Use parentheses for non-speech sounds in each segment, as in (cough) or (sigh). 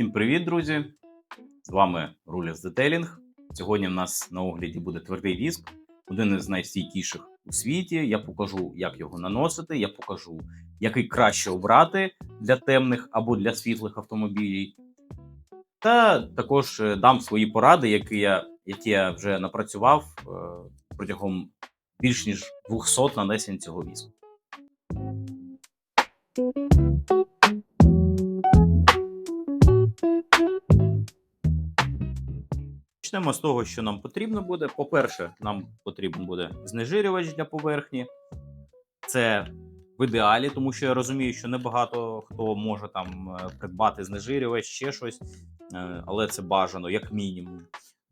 Всім привіт, друзі! З вами Руліс Детейлінг. Сьогодні в нас на огляді буде твердий віск, один із найстійкіших у світі. Я покажу, як його наносити. Я покажу, який краще обрати для темних або для світлих автомобілів. Та також е, дам свої поради, які я, які я вже напрацював е, протягом більш ніж 200 нанесень цього віску. Почнемо з того, що нам потрібно буде. По-перше, нам потрібен буде знежирювач для поверхні. Це в ідеалі, тому що я розумію, що небагато хто може там е, придбати знежирювач, ще щось, е, але це бажано, як мінімум.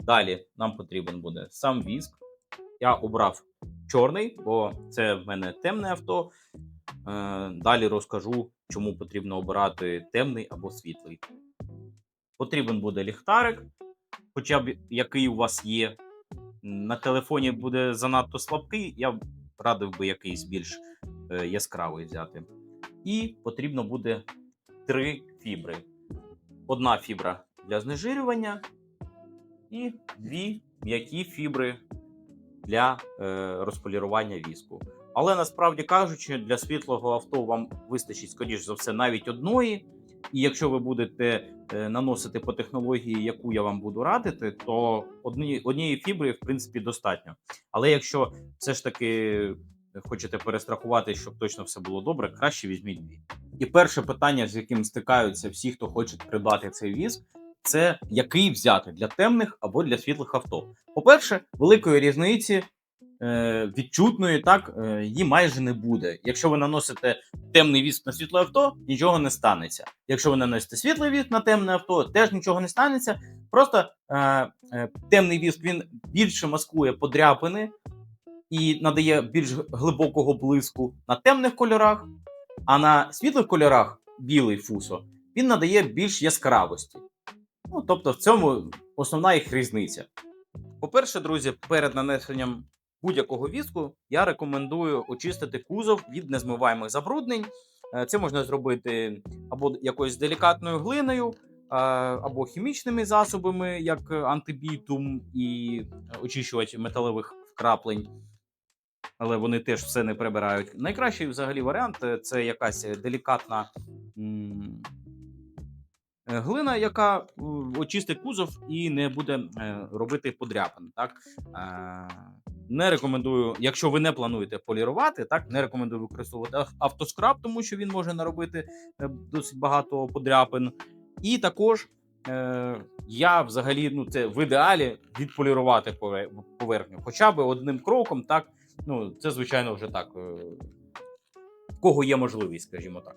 Далі нам потрібен буде сам віск. Я обрав чорний, бо це в мене темне авто. Е, Далі розкажу, чому потрібно обирати темний або світлий. Потрібен буде ліхтарик, хоча б який у вас є. На телефоні буде занадто слабкий, я радив би якийсь більш е, яскравий взяти. І потрібно буде три фібри: одна фібра для знежирювання, і дві м'які фібри для е, розполірування віску. Але насправді кажучи, для світлого авто вам вистачить, скоріш за все, навіть одної. І якщо ви будете е, наносити по технології, яку я вам буду радити, то одні, однієї фібри, в принципі, достатньо. Але якщо все ж таки хочете перестрахувати, щоб точно все було добре, краще візьміть дві. І перше питання, з яким стикаються всі, хто хоче придбати цей віз, це який взяти для темних або для світлих авто. По-перше, великої різниці е, відчутної, так е, її майже не буде. Якщо ви наносите темний віск на світле авто, нічого не станеться. Якщо ви наносите світлий віск на темне авто, теж нічого не станеться. Просто е, е, темний віск він більше маскує подряпини і надає більш глибокого блиску на темних кольорах, а на світлих кольорах білий фусо він надає більш яскравості. Ну, тобто, в цьому основна їх різниця. По-перше, друзі, перед нанесенням будь-якого віску я рекомендую очистити кузов від незмиваємих забруднень. Е, Це можна зробити або якоюсь делікатною глиною, або хімічними засобами, як антибітум і очищувач металевих вкраплень. Але вони теж все не прибирають. Найкращий взагалі варіант е, це якась делікатна е, глина, яка очистить кузов і не буде е, робити подряпин. Так? Не рекомендую, якщо ви не плануєте полірувати, так не рекомендую використовувати автоскраб, тому що він може наробити е, досить багато подряпин. І також е, я взагалі ну це в ідеалі відполірувати пове- поверхню, хоча б одним кроком, так ну це звичайно вже так. е, В кого є можливість, скажімо так.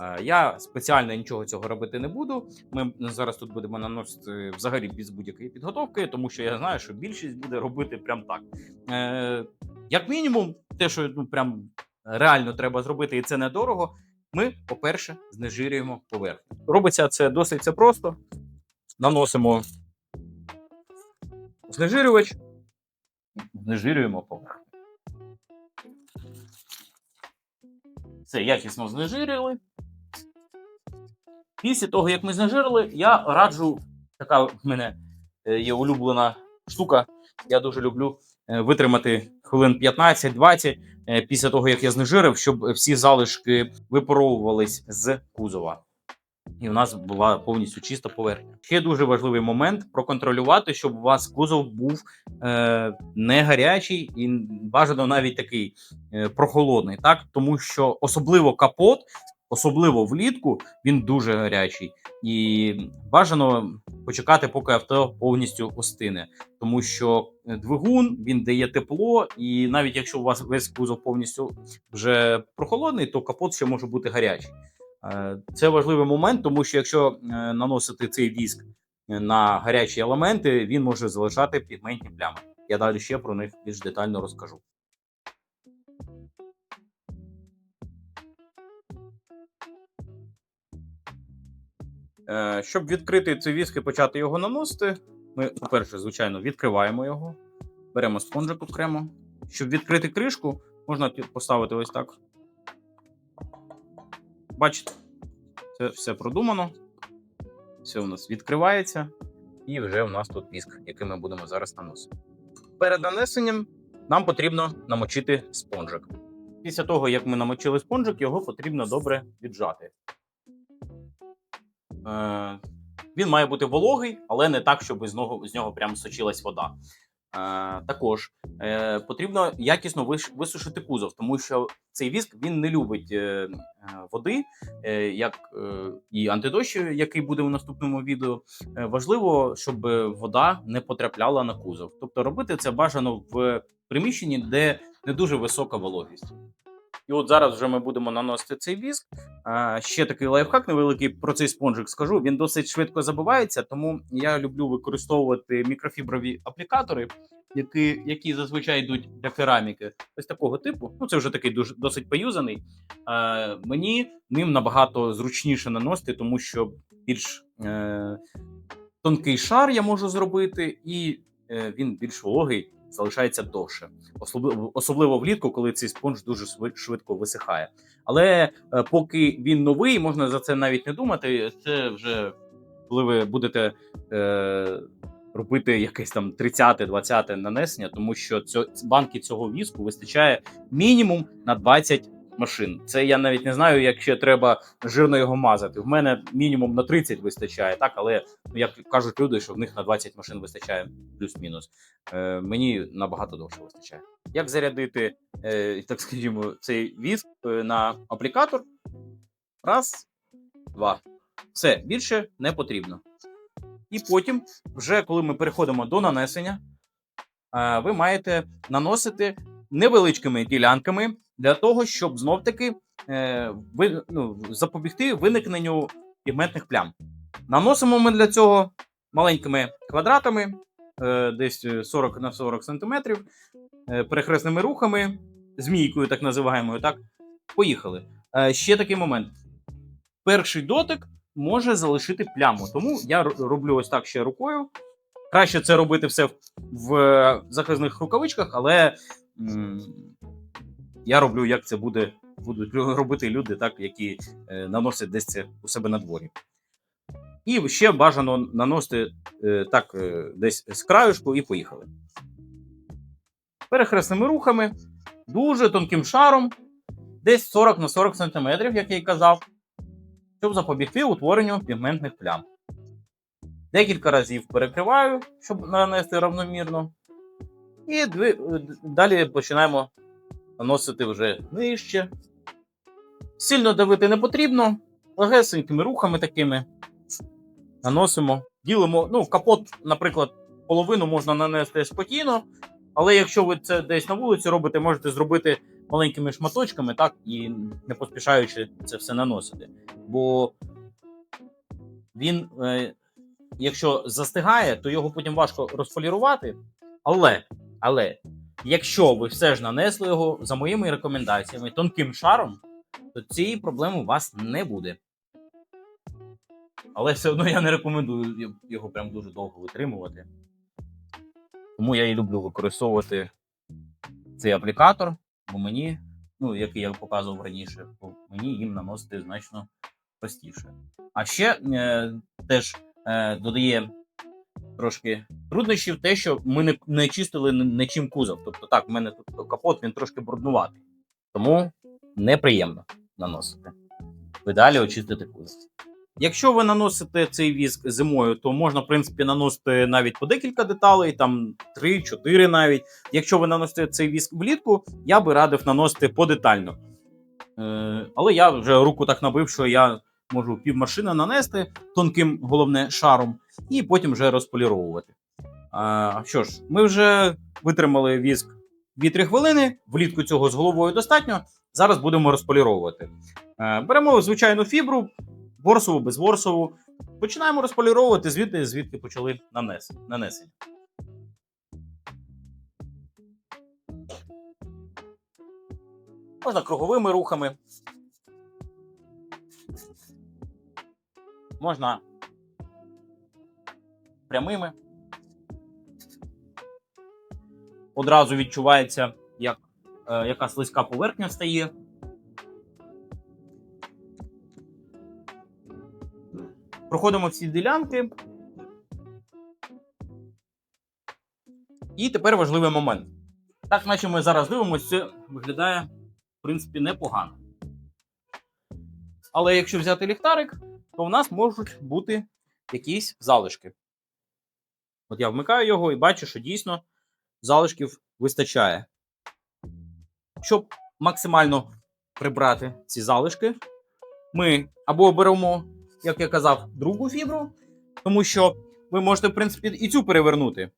Е, Я спеціально нічого цього робити не буду. Ми зараз тут будемо наносити взагалі без будь-якої підготовки, тому що я знаю, що більшість буде робити прям так. Е, Як мінімум, те, що ну прям реально треба зробити, і це недорого. Ми, по-перше, знежирюємо поверхню. Робиться це досить це просто. Наносимо знежирювач, знежирюємо поверхню. Все, якісно знежирили. Після того, як ми знежирили, я раджу, така в мене е, є улюблена штука. Я дуже люблю е, витримати хвилин 15-20 е, після того, як я знежирив, щоб всі залишки випаровувались з кузова. І у нас була повністю чиста поверхня. Ще дуже важливий момент проконтролювати, щоб у вас кузов був е, не гарячий і бажано навіть такий е, прохолодний, так тому що особливо капот, особливо влітку, він дуже гарячий, і бажано почекати, поки авто повністю остине, тому що е, двигун він дає тепло, і навіть якщо у вас весь кузов повністю вже прохолодний, то капот ще може бути гарячий. Е, Це важливий момент, тому що якщо е, наносити цей віск на гарячі елементи, він може залишати пігментні плями. Я далі ще про них більш детально розкажу. Щоб відкрити цей віск і почати його наносити, ми, по-перше, звичайно, відкриваємо його, беремо спонжик окремо. Щоб відкрити кришку, можна поставити ось так. Бачите, це все продумано. Все у нас відкривається, і вже у нас тут віск, який ми будемо зараз наносити. Перед нанесенням нам потрібно намочити спонжик. Після того, як ми намочили спонжик, його потрібно добре віджати. Е, він має бути вологий, але не так, щоб з нього, з нього прям сочилась вода. Е, також е, потрібно якісно висушити кузов, тому що цей віск він не любить е, е, води, е, як е, і антидощу, який буде у наступному відео. Е, важливо, щоб вода не потрапляла на кузов. Тобто робити це бажано в приміщенні, де не дуже висока вологість. І от зараз вже ми будемо наносити цей віск. Ще такий лайфхак невеликий про цей спонжик скажу. Він досить швидко забивається, тому я люблю використовувати мікрофіброві аплікатори, які, які зазвичай йдуть для кераміки. Ось такого типу. Ну, це вже такий дуже досить поюзаний. А, мені ним набагато зручніше наносити, тому що більш е, тонкий шар я можу зробити, і е, він більш вологий. Залишається довше, особливо, влітку, коли цей спонж дуже швид- швидко висихає. Але е, поки він новий, можна за це навіть не думати. Це вже коли ви будете е, робити якесь там 30-20 нанесення, тому що цьо, банки цього віску вистачає мінімум на 20 машин. Це я навіть не знаю, як ще треба жирно його мазати. В мене мінімум на 30 вистачає, так, але ну, як кажуть люди, що в них на 20 машин вистачає плюс-мінус. Е, мені набагато довше вистачає. Як зарядити, е, так скажімо, цей віск е, на аплікатор? Раз, два. Все, більше не потрібно. І потім, вже коли ми переходимо до нанесення, е, ви маєте наносити невеличкими ділянками для того, щоб знов-таки е, ви, ну, запобігти виникненню пігментних плям. Наносимо ми для цього маленькими квадратами, е, десь 40 на 40 см, е, перехресними рухами, змійкою, так називаємо. Так, поїхали. Е, ще такий момент. Перший дотик може залишити пляму, тому я роблю ось так ще рукою. Краще це робити все в, в е, захисних рукавичках, але м, я роблю, як це буде, будуть робити люди, так, які е, наносять десь це у себе на дворі. І ще бажано наносити е, так е, десь з краюшку і поїхали. Перехресними рухами, дуже тонким шаром, десь 40 на 40 см, як я й казав, щоб запобігти утворенню пігментних плям. Декілька разів перекриваю, щоб нанести равномірно. І е, далі починаємо наносити вже нижче. Сильно давити не потрібно, легесенькими рухами такими наносимо, ділимо. Ну, капот, наприклад, половину можна нанести спокійно, але якщо ви це десь на вулиці робите, можете зробити маленькими шматочками, так, і не поспішаючи це все наносити. Бо він, е, якщо застигає, то його потім важко розполірувати. Але, але, якщо ви все ж нанесли його за моїми рекомендаціями тонким шаром, то цієї проблеми у вас не буде. Але все одно я не рекомендую його прям дуже довго витримувати. Тому я і люблю використовувати цей аплікатор, бо мені, ну, який я показував раніше, бо мені їм наносити значно простіше. А ще е, теж е, додає трошки труднощів те, що ми не, не чистили нічим кузов. Тобто так, в мене тут капот він трошки бруднуватий. Тому неприємно наносити. В ідеалі очистити кузов. Якщо ви наносите цей віск зимою, то можна, в принципі, наносити навіть по декілька деталей, там 3-4 навіть. Якщо ви наносите цей віск влітку, я би радив наносити подетально. Е, але я вже руку так набив, що я можу півмашини нанести тонким головне шаром, і потім вже розполіровувати. А, що ж, ми вже витримали віск 2-3 хвилини. Влітку цього з головою достатньо. Зараз будемо розполіровувати. Е, беремо звичайну фібру, ворсову, безворсову. Починаємо розполіровувати звідти, звідки почали нанес, нанесення. Можна круговими рухами. Можна прямими. Одразу відчувається, як, е, яка слизька поверхня стає. Проходимо всі ділянки. І тепер важливий момент. Так, наче ми зараз дивимося, це виглядає, в принципі, непогано. Але якщо взяти ліхтарик, то в нас можуть бути якісь залишки. От я вмикаю його і бачу, що дійсно залишків вистачає. Щоб максимально прибрати ці залишки, ми або беремо, як я казав, другу фібру, тому що ви можете, в принципі, і цю перевернути.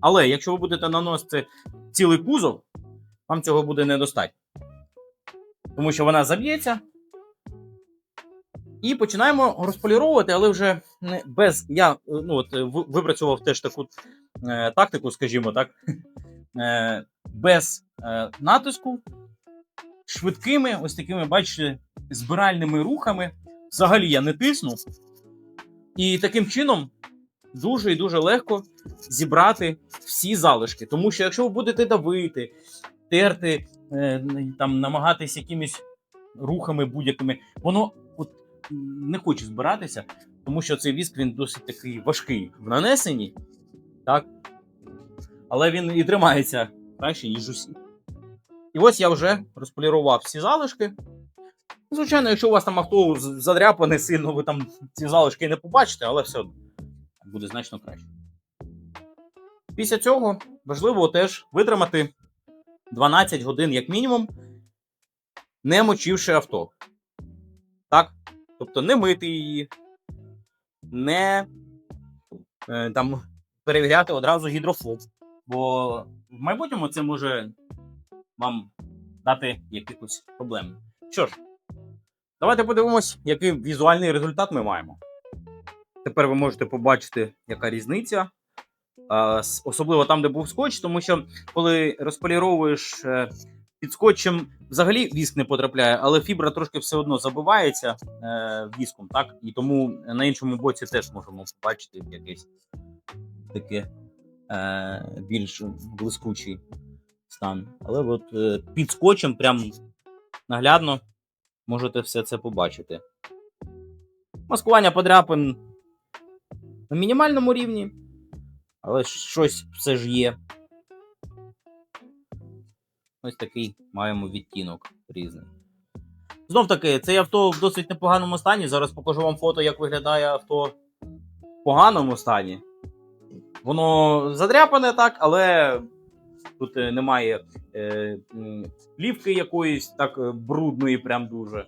Але якщо ви будете наносити цілий кузов, вам цього буде недостатньо. Тому що вона заб'ється. І починаємо розполіровувати, але вже без. Я ну, от, е, випрацював теж таку е, тактику, скажімо так, е, без е, натиску, швидкими, ось такими, бачите, збиральними рухами. Взагалі я не тисну. І таким чином дуже і дуже легко зібрати всі залишки. Тому що якщо ви будете давити, терти, е, там, намагатись якимись рухами будь-якими, воно от, не хоче збиратися, тому що цей віск він досить такий важкий в нанесенні, так? але він і тримається краще, ніж усі. І ось я вже розполірував всі залишки. Звичайно, якщо у вас там авто задряпане сильно, ви там ці залишки не побачите, але все буде значно краще. Після цього важливо теж витримати 12 годин як мінімум, не мочивши авто. Так? Тобто не мити її, не е, там, перевіряти одразу гідрофоб. Бо в майбутньому це може вам дати якихось проблем. Що ж, давайте подивимось, який візуальний результат ми маємо. Тепер ви можете побачити, яка різниця. Особливо там, де був скотч, тому що коли розполіровуєш е, під скотчем, взагалі віск не потрапляє, але фібра трошки все одно забивається е, віском, так? І тому на іншому боці теж можемо побачити якесь таке е, більш блискучий стан. Але от е, під скотчем прям наглядно можете все це побачити. Маскування подряпин на мінімальному рівні, але щось все ж є. Ось такий маємо відтінок різний. Знов таки, цей авто в досить непоганому стані. Зараз покажу вам фото, як виглядає авто в поганому стані. Воно задряпане так, але тут е, немає е, плівки якоїсь так е, брудної, прям дуже.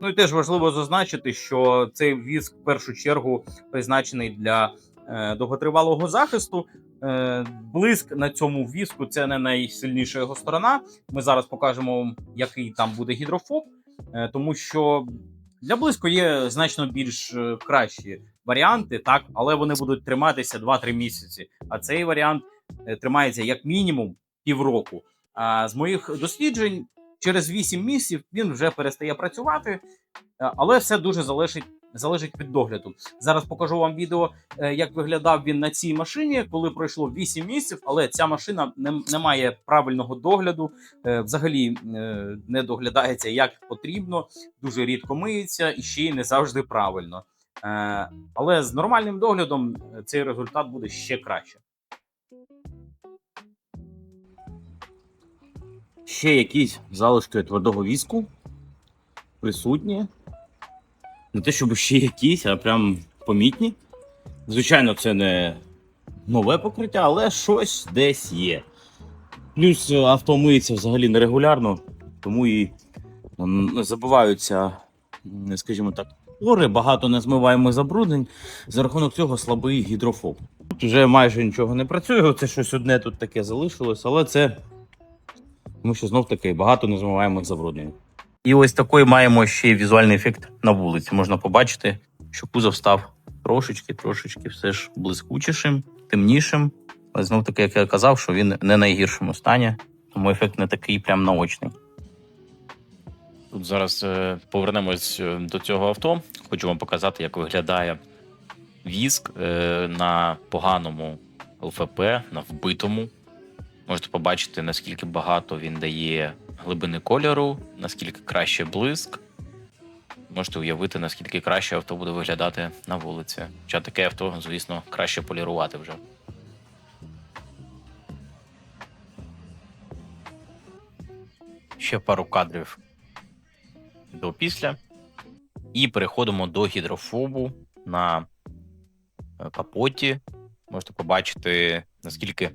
Ну і теж важливо зазначити, що цей віск в першу чергу призначений для е, довготривалого захисту. Е, блиск на цьому віску це не найсильніша його сторона. Ми зараз покажемо вам, який там буде гідрофоб, е, тому що для близько є значно більш е, кращі варіанти, так, але вони будуть триматися 2-3 місяці. А цей варіант е, тримається як мінімум півроку. А з моїх досліджень через 8 місяців він вже перестає працювати, е, але все дуже залежить. Залежить від догляду. Зараз покажу вам відео, е, як виглядав він на цій машині, коли пройшло 8 місяців, але ця машина не, не має правильного догляду, е, взагалі е, не доглядається як потрібно, дуже рідко миється і ще й не завжди правильно. Але з нормальним доглядом цей результат буде ще краще. Ще якісь залишки твердого віску присутні. Не те, щоб ще якісь, а прям помітні. Звичайно, це не нове покриття, але щось десь є. Плюс е, авто миється взагалі нерегулярно, тому і забиваються, скажімо так, пори, багато незмиваємих забруднень. За рахунок цього слабий гідрофоб. Тут вже майже нічого не працює, це щось одне тут таке залишилось, але це тому що знов таки багато незмиваємих забруднень. І ось такий маємо ще візуальний ефект на вулиці. Можна побачити, що кузов став трошечки, трошечки все ж блискучішим, темнішим. Але знов таки, як я казав, що він не найгіршому стані, тому ефект не такий прям наочний. Тут зараз е, повернемось е, до цього авто. Хочу вам показати, як виглядає віск е, на поганому ЛФП, на вбитому. Можете побачити, наскільки багато він дає глибини кольору, наскільки краще блиск. Можете уявити, наскільки краще авто буде виглядати на вулиці. Хоча таке авто, звісно, краще полірувати вже. Ще пару кадрів до після. І переходимо до гідрофобу на е, капоті. Можете побачити, наскільки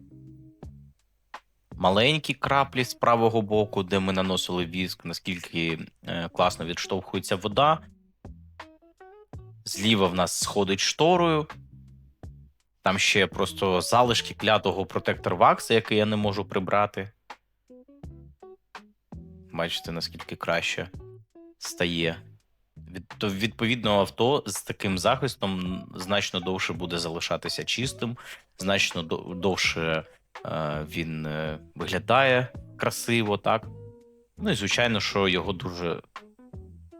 маленькі краплі з правого боку, де ми наносили віск, наскільки е, класно відштовхується вода. Зліва в нас сходить шторою. Там ще просто залишки клятого протектор вакса, який я не можу прибрати. Бачите, наскільки краще стає. Відповідно, авто з таким захистом значно довше буде залишатися чистим, значно довше він е, виглядає красиво, так. Ну і звичайно, що його дуже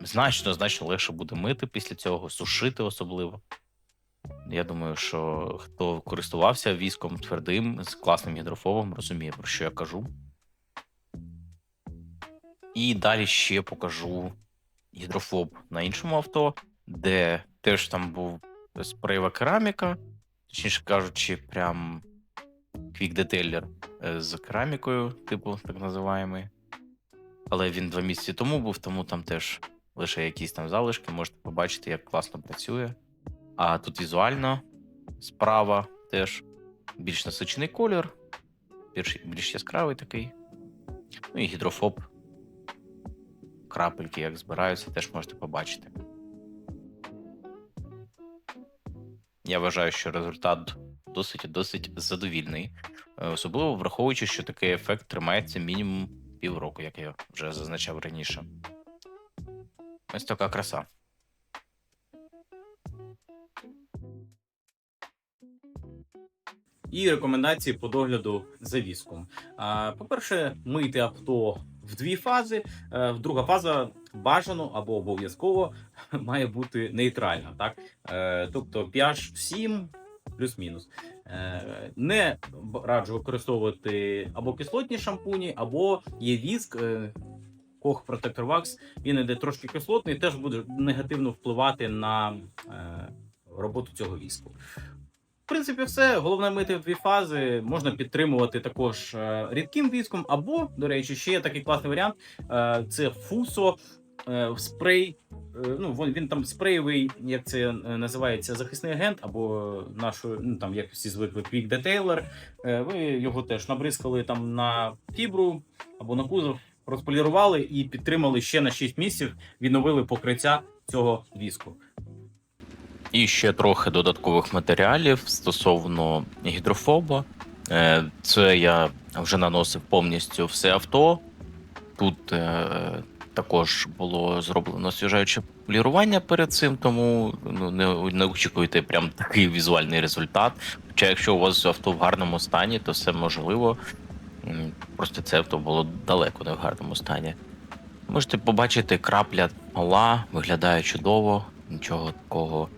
значно, значно легше буде мити після цього, сушити особливо. Я думаю, що хто користувався віском твердим з класним гідрофобом, розуміє, про що я кажу. І далі ще покажу гідрофоб на іншому авто, де теж там був спреєва кераміка, точніше кажучи, прям квік детейлер е, з керамікою, типу, так називаємий. Але він два місяці тому був, тому там теж лише якісь там залишки, можете побачити, як класно працює. А тут візуально справа теж більш насичений колір, більш, більш яскравий такий. Ну і гідрофоб крапельки, як збираються, теж можете побачити. Я вважаю, що результат досить досить задовільний, особливо враховуючи, що такий ефект тримається мінімум півроку, як я вже зазначав раніше. Ось така краса. І рекомендації по догляду за віском. По-перше, мийте авто в дві фази. Е, Друга фаза бажано або обов'язково (laughs) має бути нейтральна. Так? Е, Тобто pH 7 плюс-мінус. Е, Не раджу використовувати або кислотні шампуні, або є віск. е, Кох Protector Wax, він іде трошки кислотний, теж буде негативно впливати на е, роботу цього віску. В принципі, все. Головне мити в дві фази. Можна підтримувати також рідким віском, або, до речі, ще є такий класний варіант: це фусо спрей. Е, ну, він, він там спреєвий, як це е, називається, захисний агент, або нашою, ну там як всі звикли, Quick Detailer. Е, ви його теж набризкали там на фібру або на кузов, розполірували і підтримали ще на 6 місяців, відновили покриття цього віску. І ще трохи додаткових матеріалів стосовно гідрофоба. Е, Це я вже наносив повністю все авто. Тут е, також було зроблено освіжаюче полірування перед цим, тому ну, не, не очікуйте прям такий візуальний результат. Хоча якщо у вас авто в гарному стані, то все можливо. Просто це авто було далеко не в гарному стані. Можете побачити крапля мала, виглядає чудово, нічого такого.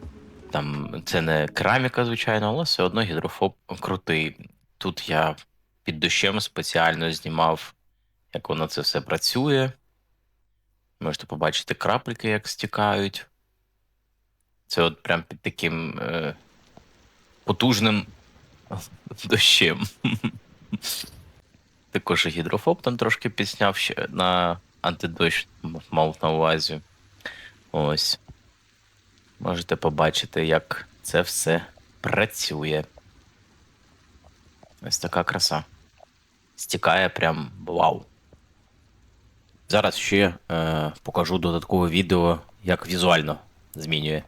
Там це не кераміка, звичайно, але все одно гідрофоб крутий. Тут я під дощем спеціально знімав, як воно це все працює. Можете побачити крапельки, як стікають. Це от прям під таким е, потужним (laughs) дощем. (laughs) Також гідрофоб там трошки підсняв ще на антидощ, мав на увазі. Ось. Можете побачити, як це все працює. Ось така краса. Стікає прям вау. Зараз ще е, покажу додаткове відео, як візуально змінює.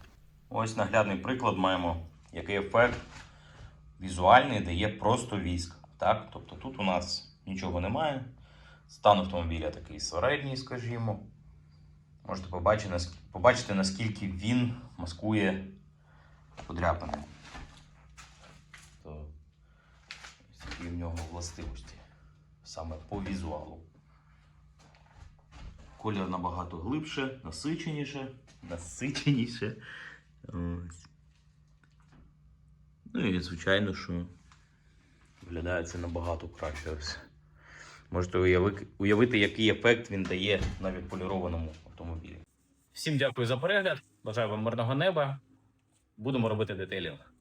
Ось наглядний приклад маємо, який ефект візуальний дає просто віск. Так? Тобто тут у нас нічого немає. Стан автомобіля такий середній, скажімо. Можете побачити, наскільки він маскує подряпини. Ось такі в нього властивості. Саме по візуалу. Колір набагато глибше, насиченіше. Насиченіше. Ось. Ну і звичайно, що виглядає це набагато краще. Ось. Можете уявити, який ефект він дає на відполірованому автомобілі. Всім дякую за перегляд. Бажаю вам мирного неба. Будемо робити детейлінг.